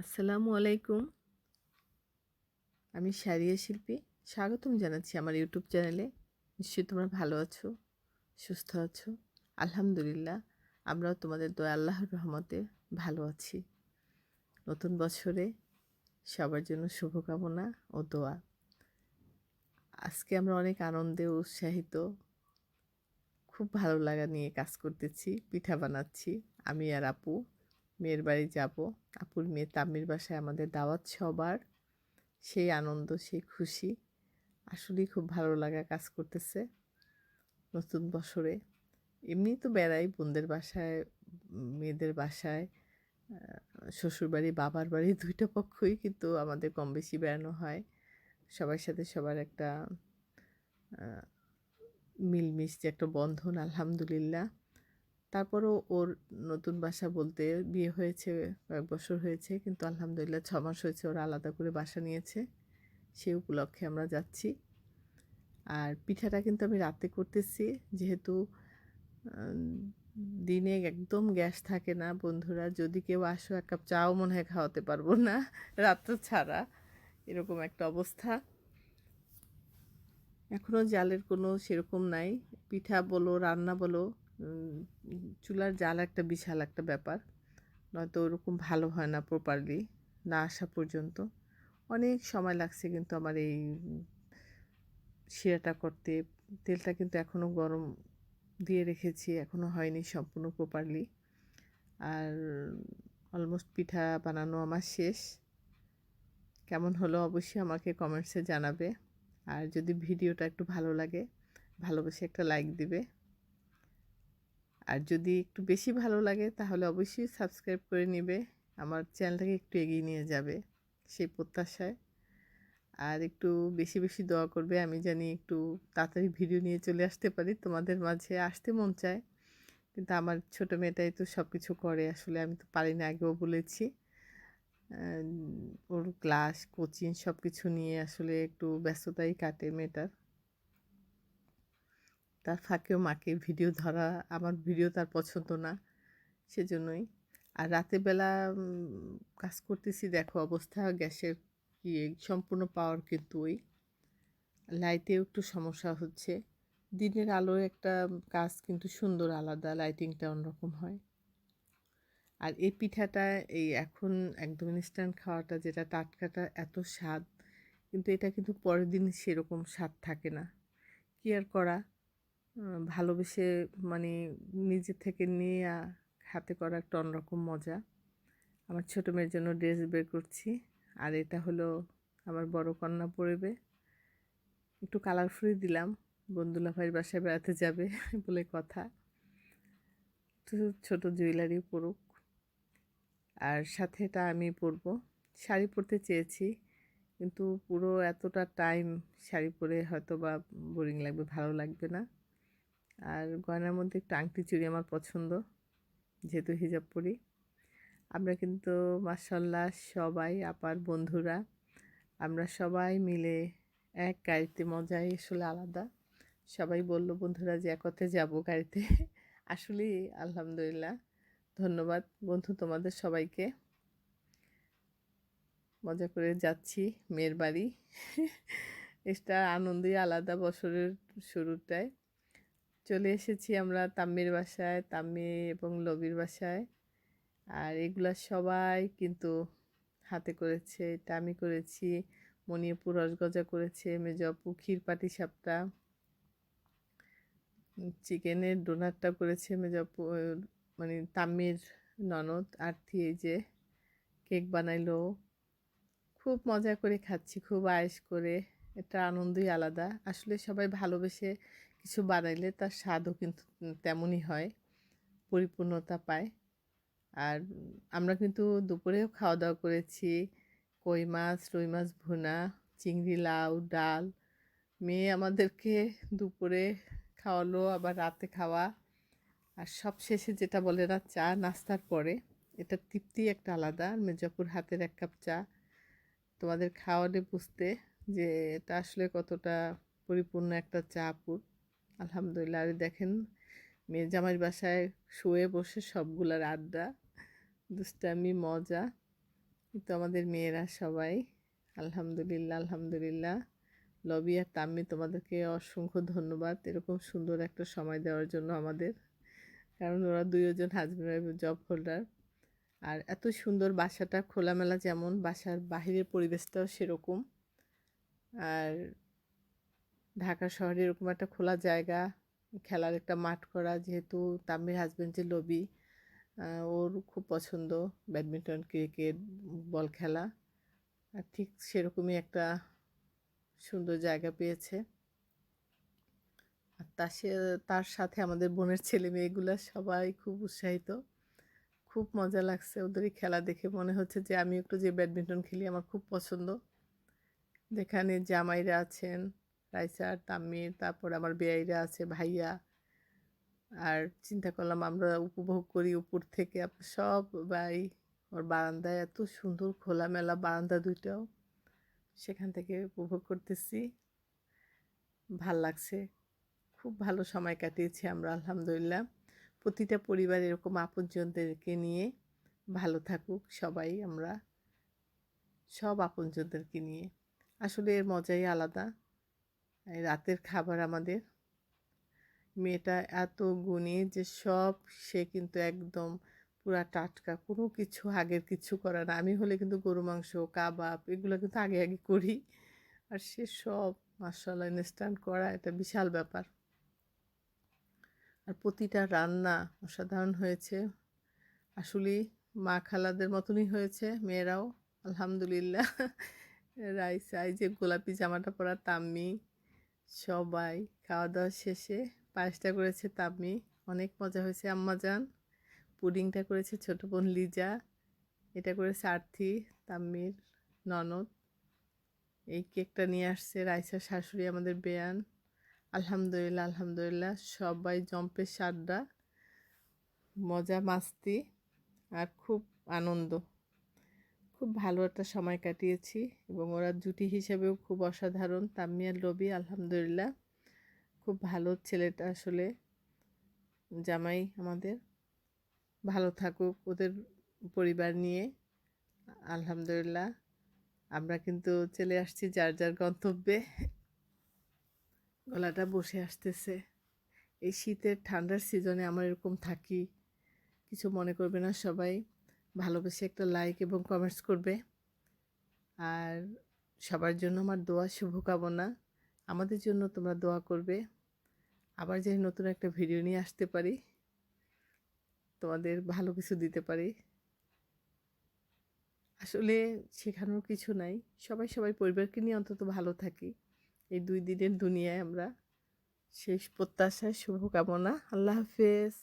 আসসালামু আলাইকুম। আমি সারিয়া শিল্পী। স্বাগতম জানাচ্ছি আমার ইউটিউব চ্যানেলে। নিশ্চয়ই তোমরা ভালো আছো, সুস্থ আছো। আলহামদুলিল্লাহ, আমরাও তোমাদের দয়া আল্লাহর রহমতে ভালো আছি। নতুন বছরে সবার জন্য শুভকামনা ও দোয়া। আজকে আমরা অনেক আনন্দে উৎসাহিত। খুব ভালো লাগা নিয়ে কাজ করতেছি, পিঠা বানাচ্ছি, আমি আর আপু। মেয়ের বাড়ি যাব। আপুর মেয়ে তাম্মির বাসায় আমাদের দাওয়াত সবার। সেই আনন্দ, সেই খুশি। আসলেই খুব ভালো লাগা কাজ করতেছে নতুন বছরে। এমনি তো বেড়াই বোনদের বাসায়, মেয়েদের বাসায় শ্বশুরবাড়ি, বাবার বাড়ি দুইটা পক্ষই কিন্তু আমাদের কম বেশি বেড়ানো হয়। সবার সাথে সবার একটা মিলমিশ যে একটা বন্ধন, আলহামদুলিল্লাহ। তারপরও ওর নতুন বাসা বলতে বিয়ে হয়েছে, কয়েক বছর হয়েছে, কিন্তু আলহামদুলিল্লাহ ছ মাস হয়েছে ওরা আলাদা করে বাসা নিয়েছে। সেই উপলক্ষে আমরা যাচ্ছি। আর পিঠাটা কিন্তু আমি রাতে করতেছি, যেহেতু দিনে একদম গ্যাস থাকে না বন্ধুরা। যদি কেউ আসো, এক কাপ চাও মনে হয় খাওয়াতে পারব না রাত্র ছাড়া। এরকম একটা অবস্থা। এখনও জালের কোনো সেরকম নাই। পিঠা বলো, রান্না বলো চুলার জাল একটা বিশাল একটা ব্যাপার। নয়তো ওরকম ভালো হয় না প্রপারলি না আসা পর্যন্ত। অনেক সময় লাগছে কিন্তু আমার এই শিরাটা করতে। তেলটা কিন্তু এখনও গরম দিয়ে রেখেছি এখনও হয়নি সম্পূর্ণ প্রপারলি আর অলমোস্ট পিঠা বানানো আমার শেষ। কেমন হলো অবশ্যই আমাকে কমেন্টসে জানাবে। আর যদি ভিডিওটা একটু ভালো লাগে, ভালোবেসে একটা লাইক দিবে। আর যদি একটু বেশি ভালো লাগে, তাহলে অবশ্যই সাবস্ক্রাইব করে নেবে। আমার চ্যানেলটাকে একটু এগিয়ে নিয়ে যাবে সেই প্রত্যাশায়। আর একটু বেশি বেশি দোয়া করবে। আমি জানি একটু তাড়াতাড়ি ভিডিও নিয়ে চলে আসতে পারি, তোমাদের মাঝে আসতে মন চায়। কিন্তু আমার ছোটো মেয়েটাই তো সব কিছু করে, আসলে আমি তো পারি না আগেও বলেছি। ওর ক্লাস কোচিং সব কিছু নিয়ে আসলে একটু ব্যস্ততাই কাটে মেয়েটার। তার ফাঁকেও মাকে। ভিডিও ধরা আমার ভিডিও তার পছন্দ না, সেজন্যই। আর রাতের বেলা কাজ করতেছি, দেখো অবস্থা, গ্যাসের কি সম্পূর্ণ পাওয়ার কিন্তু ওই। লাইটেও একটু সমস্যা হচ্ছে। দিনের আলো একটা কাজ কিন্তু সুন্দর, আলাদা লাইটিংটা অন্যরকম হয়। আর এই পিঠাটা, এই এখন একদম ইনস্ট্যান্ট খাওয়াটা, যেটা টাটকাটা, এত স্বাদ। কিন্তু এটা কিন্তু পরের দিন সেরকম স্বাদ থাকে না। কি আর করা? ভালোবেসে মানে নিজে থেকে নিয়ে হাতে করা একটা অন্যরকম মজা। আমার ছোটো মেয়ের জন্য ড্রেস বের করছি। আর এটা হলো আমার বড় কন্যা পড়বে একটু কালারফুলই দিলাম। বন্ধুলা ভাইয়ের বাসায় বেড়াতে যাবে বলে কথা। একটু ছোটো জুয়েলারি পরুক। আর সাথে এটা আমি পরবো। শাড়ি পরতে চেয়েছি। কিন্তু পুরো এতটা টাইম শাড়ি পরে হয়তো বা বোরিং লাগবে, ভালো লাগবে না। আর গয়নার মধ্যে একটু আংটি চুড়ি আমার পছন্দ, যেহেতু হিজাব পরি। আমরা কিন্তু মাসাল্লাহ সবাই, আপার বন্ধুরা, আমরা সবাই মিলে এক গাড়িতে মজাই আসলে আলাদা। সবাই বলল, বন্ধুরা, যে একতে যাব গাড়িতে। আসলেই, আলহামদুলিল্লাহ। ধন্যবাদ বন্ধু তোমাদের সবাইকে। মজা করে যাচ্ছি, মেয়ের বাড়ি। এটা আনন্দই আলাদা বছরের শুরুটায়। চলে এসেছি আমরা তাম্মির বাসায়, তাম্মি এবং লবির বাসায়। আর এগুলা সবাই কিন্তু হাতে করেছে এটা আমি করেছি, মণিপুর রসগজা করেছে মেজপু ক্ষীর পাটি সাপটা, চিকেনের ডোনারটা করেছে মেজপু মানে তাম্মির ননদ আর্থি এই যে কেক বানাইলো। খুব মজা করে খাচ্ছি, খুব আয়েস করে এটা আনন্দই আলাদা। আসলে সবাই ভালোবেসে কিছু বানাইলে তার স্বাদও কিন্তু তেমনই হয়, পরিপূর্ণতা পায়। আর আমরা কিন্তু দুপুরেও খাওয়া দাওয়া করেছি, কই মাছ, রুই মাছ ভুনা, চিংড়ি, লাউ, ডাল। মেয়ে আমাদেরকে দুপুরে খাওয়ালো, আবার রাতে খাওয়া। আর সব শেষে যেটা বলে না, চা নাস্তার পরে। এটা তৃপ্তি একটা আলাদা মির্জাপুর হাতের এক কাপ চা। তোমাদের খাওয়ালে বুঝতে যে এটা আসলে কতটা পরিপূর্ণ একটা চা পুর আলহামদুলিল্লাহ। আর দেখেন, মেয়ের জামাইয়ের বাসায় শুয়ে বসে সবগুলার আড্ডা, দুষ্টামি, মজা। কিন্তু আমাদের মেয়েরা সবাই। আলহামদুলিল্লাহ আলহামদুলিল্লাহ। লবি আর তাম্মি, তোমাদেরকে অসংখ্য ধন্যবাদ এরকম সুন্দর একটা সময় দেওয়ার জন্য আমাদের। কারণ ওরা দুইজন হাজব্যান্ড জব হোল্ডার আর এত সুন্দর বাসাটা খোলামেলা যেমন, বাসার বাহিরের পরিবেশটাও সেরকম। আর ঢাকা শহরে এরকম একটা খোলা জায়গা, খেলার একটা মাঠ করা, যেহেতু তাম্মির হাজব্যান্ডের লবি ওর খুব পছন্দ ব্যাডমিন্টন, ক্রিকেট, বল খেলা। আর ঠিক সেরকমই একটা সুন্দর জায়গা পেয়েছে। আর তার সে, তার সাথে আমাদের বোনের ছেলে মেয়েগুলো সবাই খুব উৎসাহিত। খুব মজা লাগছে ওদের খেলা দেখে। মনে হচ্ছে যে আমি একটু যে ব্যাডমিন্টন খেলি, আমার খুব পছন্দ। যেখানে জামাইরা আছেন রাইসার তাম্মির তারপর আমার বেয়াইরা আছে, ভাইয়া। আর চিন্তা করলাম আমরা উপভোগ করি উপর থেকে। সব ভাই ওর বারান্দায় এত সুন্দর খোলামেলা বারান্দা দুইটাও। সেখান থেকে উপভোগ করতেছি। ভালো লাগছে। খুব ভালো সময় কাটিয়েছি আমরা, আলহামদুলিল্লাহ। প্রতিটা পরিবার এরকম আপনজনদেরকে নিয়ে ভালো থাকুক সবাই আমরা। সব আপনজনদেরকে নিয়ে। আসলে এর মজাই আলাদা। রাতের খাবার আমাদের। মেয়েটা এত গুণী যে সব সে কিন্তু একদম পুরা টাটকা, কোনো কিছু আগের কিছু করে না। আমি হলে কিন্তু গরু, মাংস, কাবাব এগুলো কিন্তু আগে আগে করি। আর সে সব মার্শাল্লাহ ইনস্ট্যান্ট করা এটা বিশাল ব্যাপার। আর প্রতিটা রান্না অসাধারণ হয়েছে। আসলে মা খালাদের মতনই হয়েছে মেয়েরাও, আলহামদুলিল্লাহ। রাইস আই যে গোলাপি জামাটা পরা তাম্মি। সবাই খাওয়া দাওয়া শেষে পায়েসটা করেছে তাম্মি। অনেক মজা হয়েছে আম্মা যান পুডিংটা করেছে ছোটো বোন লিজা। এটা করেছে আর্থি তাম্মির ননদ। এই কেকটা নিয়ে আসছে রাইসার শাশুড়ি, আমাদের বেয়ান। আলহামদুলিল্লাহ আলহামদুলিল্লাহ। সবাই জম্পের সারডা মজা, মাস্তি আর খুব আনন্দ। খুব ভালো একটা সময় কাটিয়েছি এবং ওরা জুটি হিসেবেও খুব অসাধারণ। তামিয়ার রবি আলহামদুলিল্লাহ। খুব ভালো ছেলেটা আসলে। জামাই আমাদের। ভালো থাকুক ওদের পরিবার নিয়ে। আলহামদুলিল্লাহ। আমরা কিন্তু চলে আসছি যার যার গন্তব্যে। গলাটা বসে আসতেছে। এই শীতের ঠান্ডার সিজনে আমার এরকম থাকি। কিছু মনে করবে না সবাই। ভালোবেসে একটা লাইক এবং কমেন্টস করবে। আর সবার জন্য আমার দোয়া শুভকামনা। আমাদের জন্য তোমরা দোয়া করবে। আবার যে নতুন একটা ভিডিও নিয়ে আসতে পারি, তোমাদের ভালো কিছু দিতে পারি। আসলে শেখানোর কিছু নাই। সবাই সবাই পরিবারকে নিয়ে অন্তত ভালো থাকি। এই দুই দিনের দুনিয়ায় আমরা। শেষ প্রত্যাশায় শুভকামনা। আল্লাহ হাফেজ।